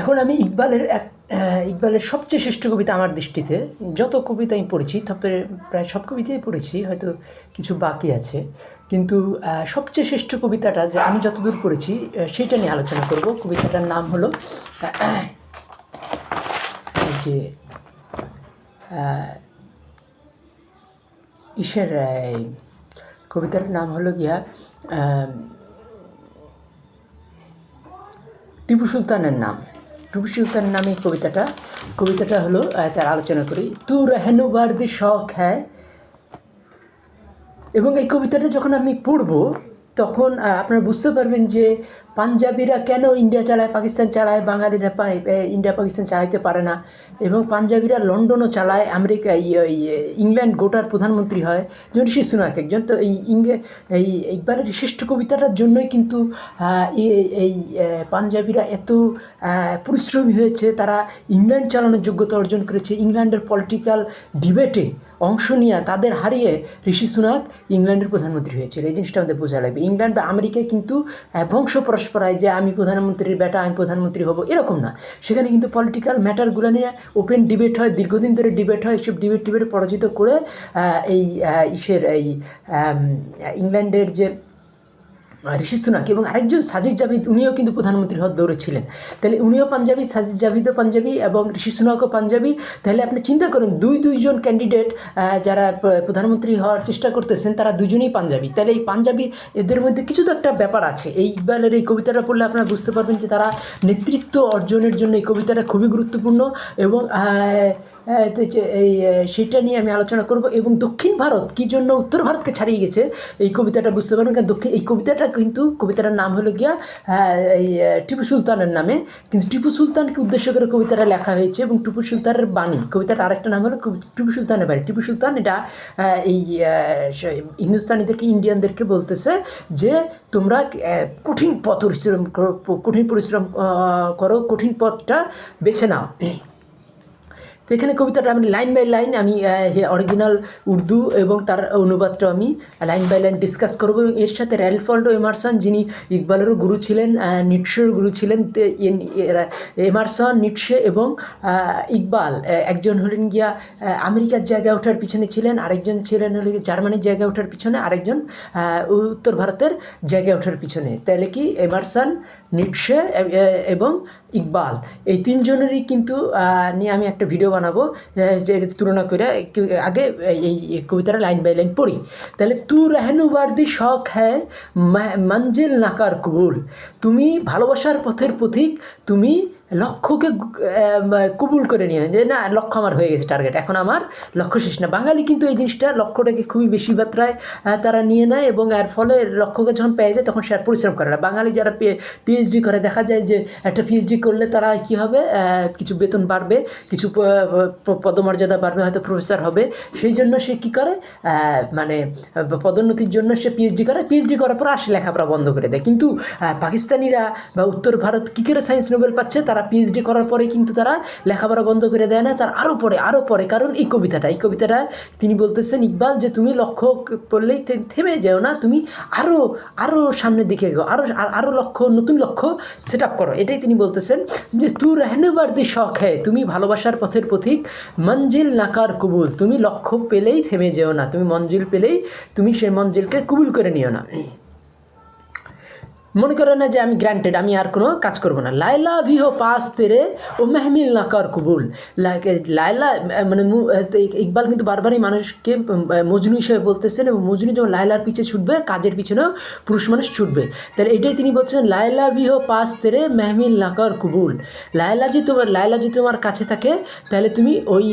এখন আমি ইকবালের এক ইকবালের সবচেয়ে শ্রেষ্ঠ কবিতা আমার দৃষ্টিতে। যত কবিতা আমি পড়েছি তবে প্রায় সব কবিতাই পড়েছি, হয়তো কিছু বাকি আছে। কিন্তু সবচেয়ে শ্রেষ্ঠ কবিতাটা যে আমি যতদূর পড়েছি সেইটা নিয়ে আলোচনা করব। কবিতাটার নাম হলো যে ইসের কবিতার নাম হলো গিয়া টিপু সুলতানের নাম। সুলতানের নামে কবিতাটা কবিতাটা হলো তার আলোচনা করি। তু রহনু বার্দি শখ হ্যাঁ? এবং এই কবিতাটা যখন আমি পড়ব, তখন আপনারা বুঝতে পারবেন যে পাঞ্জাবিরা কেন ইন্ডিয়া চালায় পাকিস্তান চালায় বাঙালিরা ইন্ডিয়া পাকিস্তান চালাইতে পারে না? এবং পাঞ্জাবিরা লন্ডনও চালায় আমেরিকা ইংল্যান্ড গোটার প্রধানমন্ত্রী হয় যেমন ঋষি সুনাক একজন। তো এই এই একবারের শ্রেষ্ঠ কবিতাটার জন্যই কিন্তু এই পাঞ্জাবিরা এত পরিশ্রমী হয়েছে তারা ইংল্যান্ড চালানোর যোগ্যতা অর্জন করেছে। ইংল্যান্ডের পলিটিক্যাল ডিবেটে অংশ নিয়ে তাদের হারিয়ে ঋষি সুনাক ইংল্যান্ডের প্রধানমন্ত্রী হয়েছিল। এই জিনিসটা আমাদের বোঝা লাগবে। ইংল্যান্ড বা আমেরিকায় কিন্তু আহ, বংশ করায় যে আমি প্রধানমন্ত্রীর বেটা, আমি প্রধানমন্ত্রী হব, এরকম না। সেখানে কিন্তু পলিটিক্যাল ম্যাটারগুলো নিয়ে ওপেন ডিবেট হয়, দীর্ঘদিন ধরে ডিবেট হয়, এসব ডিবেট টিবেট পরাজিত করে এই ইসের এই ইংল্যান্ডের যে ঋষি সুনাক এবং আরেকজন সাজিদ জাভিদ উনিও কিন্তু প্রধানমন্ত্রী হওয়ার দৌড়ে ছিলেন তাহলে উনিও পাঞ্জাবি, সাজিদ জাভিদও পাঞ্জাবি এবং ঋষি সুনাকও পাঞ্জাবি। তাহলে আপনি চিন্তা করেন, দুই দুইজন ক্যান্ডিডেট যারা প্রধানমন্ত্রী হওয়ার চেষ্টা করতেছেন, তারা দুজনেই পাঞ্জাবি। তাহলে এই পাঞ্জাবি, এদের মধ্যে কিছু তো একটা ব্যাপার আছে। এই ইকবালের এই কবিতাটা পড়লে আপনারা বুঝতে পারবেন যে তারা নেতৃত্ব অর্জনের জন্য এই কবিতাটা খুবই গুরুত্বপূর্ণ এবং এই সেটা নিয়ে আমি আলোচনা করব। এবং দক্ষিণ ভারত কী জন্য উত্তর ভারতকে ছাড়িয়ে গেছে? এই কবিতাটা বুঝতে পারবেন কারণ দক্ষিণ এই কবিতাটা কিন্তু কবিতাটার নাম হলো গিয়া আহ, এই টিপু সুলতানের নামে। কিন্তু টিপু সুলতানকে উদ্দেশ্য করে কবিতাটা লেখা হয়েছে এবং টিপু সুলতানের বাণী কবিতার আরেকটা নাম হলো টিপু সুলতানের বাণী। টিপু সুলতান এটা এই হিন্দুস্তানিদেরকে ইন্ডিয়ানদেরকে বলতেছে যে তোমরা কঠিন পথ পরিশ্রম কঠিন পরিশ্রম করো কঠিন পথটা বেছে নাও। তো এখানে কবিতাটা আমি লাইন বাই লাইন আমি অরিজিনাল উর্দু এবং তার অনুবাদটা আমি লাইন বাই লাইন ডিসকাস করব। এবং এর সাথে র্যালফল্ডো এমারসন যিনি ইকবালেরও গুরু ছিলেন নিটশের গুরু ছিলেন এমারসন নিটশে এবং ইকবাল একজন হলেন গিয়া আমেরিকার জায়গায় ওঠার পিছনে ছিলেন, আরেকজন ছিলেন হলে গিয়ে জার্মানির জায়গায় ওঠার পিছনে, আরেকজন উত্তর ভারতের জায়গায় ওঠার পিছনে। তাহলে কি এমারসন নিটশে এবং ইকবাল। এই তিনজনেরই কিন্তু নিয়ে আমি একটা ভিডিও বানাবো তুলনা করে আগে এই কবিতাটা লাইন বাই লাইন পড়ি। তাহলে তু রেহনু বার্দি শখ হ্যাঁ মঞ্জিল নাকার কবুল তুমি ভালোবাসার পথের পথিক তুমি লক্ষ্যকে কবুল করে নিয়ে, যে না, লক্ষ্য আমার হয়ে গেছে টার্গেট এখন আমার লক্ষ্য শেষ না। বাঙালি কিন্তু এই জিনিসটা লক্ষ্যটাকে খুবই বেশি মাত্রায় তারা নিয়ে নেয় এবং এর ফলে লক্ষ্যকে যখন পেয়ে যায়, তখন সে আর পরিশ্রম করে না। বাঙালি যারা পিএইচডি করে, দেখা যায় যে একটা পিএইচডি করলে তারা কি হবে? কিছু বেতন বাড়বে, কিছু পদমর্যাদা বাড়বে, হয়তো প্রফেসর হবে। সেই জন্য সে কি করে? মানে পদোন্নতির জন্য সে পিএইচডি করে। পিএইচডি করার পর আসে লেখাপড়া বন্ধ করে দেয়। কিন্তু পাকিস্তানিরা বা উত্তর ভারত কী করে সায়েন্স নোবেল পাচ্ছে? তারা পিএইচডি করার পরে কিন্তু তারা লেখাপড়া বন্ধ করে দেয় না, তার আরও পরে আরও পরে। কারণ এই কবিতাটা এই কবিতাটা তিনি বলতেছেন, ইকবাল, যে তুমি লক্ষ্য পড়লেই থেমে যেও না, তুমি আরও আরও সামনের দিকে গো আরও আরও লক্ষ্য, নতুন লক্ষ্য সেট আপ করো। এটাই তিনি বলতেছেন যে, তু দি শখ হ্যায় তুমি ভালোবাসার পথের পথিক মঞ্জিল নাকার কবুল, তুমি লক্ষ্য পেলেই থেমে যেও না, তুমি মঞ্জিল পেলেই, তুমি সেই মঞ্জিলকে কবুল করে নিও না। মনে করো না যে আমি গ্রান্টেড আমি আর কোনো কাজ করব না। লাইলা ভি হো পাস তেরে ও মেহমিল না কর কবুল। লাইলা মানে ইকবাল কিন্তু বারবারই মানুষকে মজনু হিসেবে বলতেছেন এবং মজনু যখন লাইলার পিছে ছুটবে, কাজের পিছনেও পুরুষ মানুষ ছুটবে। তাহলে এটাই তিনি বলছেন লাইলা ভি হো পাস তেরে মেহমিল না কর কবুল। লাইলা যদি তোমার লাইলা যদি তোমার কাছে থাকে, তাহলে তুমি ওই